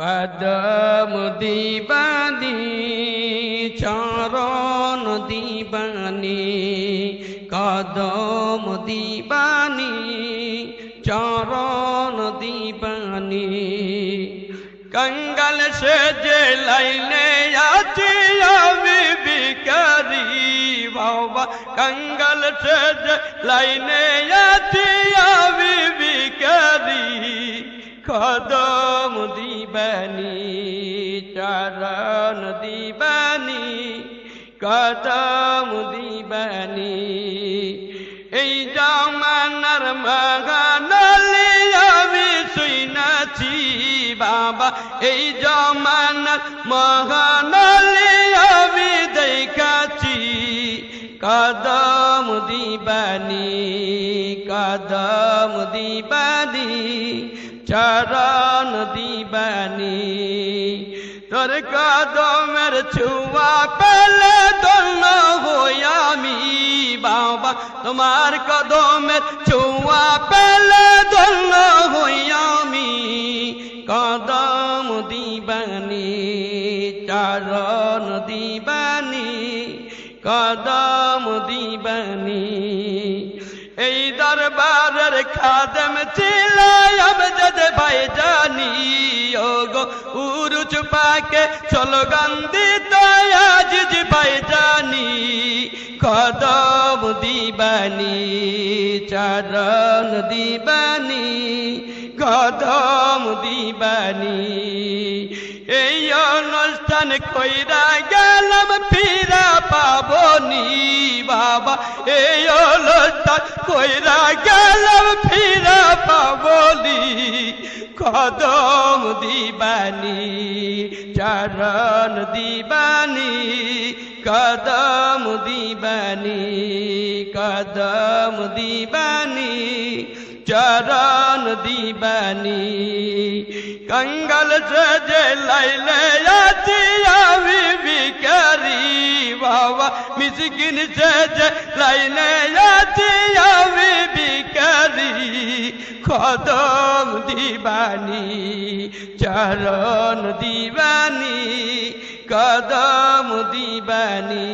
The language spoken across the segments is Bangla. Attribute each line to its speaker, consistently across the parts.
Speaker 1: কদম দিবানি, চরণ দিবানি, কদম দিবানি, চরণ দিবানি। কঙ্গল সে যে লাইনে আছি আমি বিকারি বাবা। কঙ্গল সে যে লাইনে আছি আমি চরণ দিবানি কদম দিবানি। এই জামানার মগানলি আমি শুনাছি বাবা, এই জামানার মগানলি আমি দেখাছি কদম দিবানি কদম দিবানি চরণ দিবানি। তোর কদমের ছুয়া পেলে দন্য হইয়ামি বাবা, তোমার কদমের ছুয়া পেলে দন্য হইয়ামি কদম দিবানি, চরণ দিবানি, কদম দিবানি। এই দরবারের খাদম ছিল গো, উরুচ পাকে, চলো গন্দি তয়াজ ভাই জানি। কদম দিবানি চরণ দিবানি, কদম দিবানি। এই অনুষ্ঠান কইরা গেলাম, ফিরা পাবনি বাবা। এই অনুষ্ঠান কইরা গেলাম, ফিরা পাবনি কদম দিবানি, চরণ দিবানি, কদম দিবানি কদম দিবানি, চরণ দিবানি। কঙ্গল সজে লাইলে আছি আমি বিকারী বাবা, মিসকিন যে যে লাইনে আছি আমি বিকারি কদম দিবানি, চরণ দিবানি, কদম দিবানি।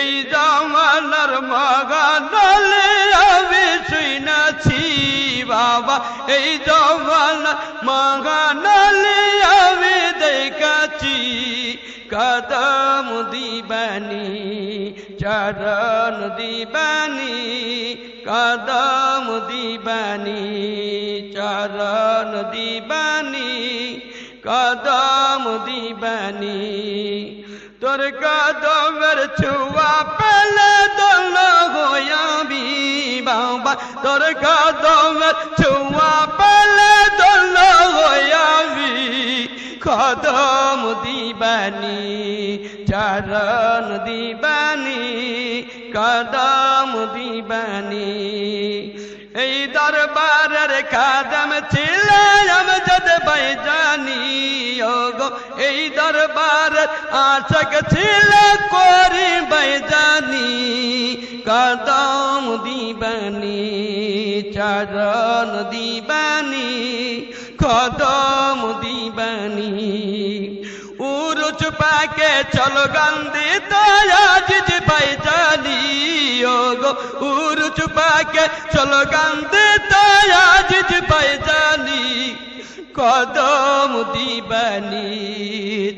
Speaker 1: এই জমানার মগানলে আমি শুনেছি বাবা, এই জমানার মগানলে আমি দেখাছি কদম দিবানি, চরণ দিবানি, কদম দিবানি, চরণ দিবানি, কদম দিবানি। তোর কদমের ছুয়া পেলে দল হইয়াবি বাবা। তোর কদমের ছুয়া পেলে দল হইয়াবি কদম দিবানি, চরণ দিবানি, কদম দিবানি। এই দরবারের কাদম ছিল আমজদ ভাই জানি গো এই দরবারের আশক ছিল করি ভাই জানি কদম দিবানি, চরণ দিবানি, কদম দিবানি। উরুচ পাকে, চলো গন্দি তয়াজ ভাই জানি। গো উরুচ পাকে চলো গন্দি তয়াজ ভাই জানি। কদম দিবানি,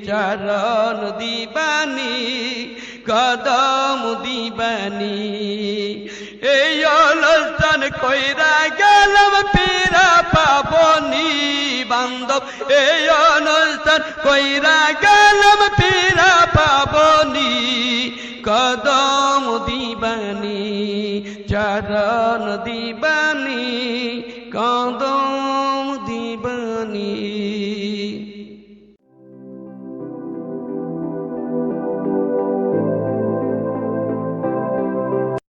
Speaker 1: চরণ দিবানি, কদম দিবানি। এই অনুষ্ঠান কইরা গেলাম ফিরা এই অনুষ্ঠান কইরা গেলাম পীরা পাবনি। কদম দিবানি চরণ দিবানি কদম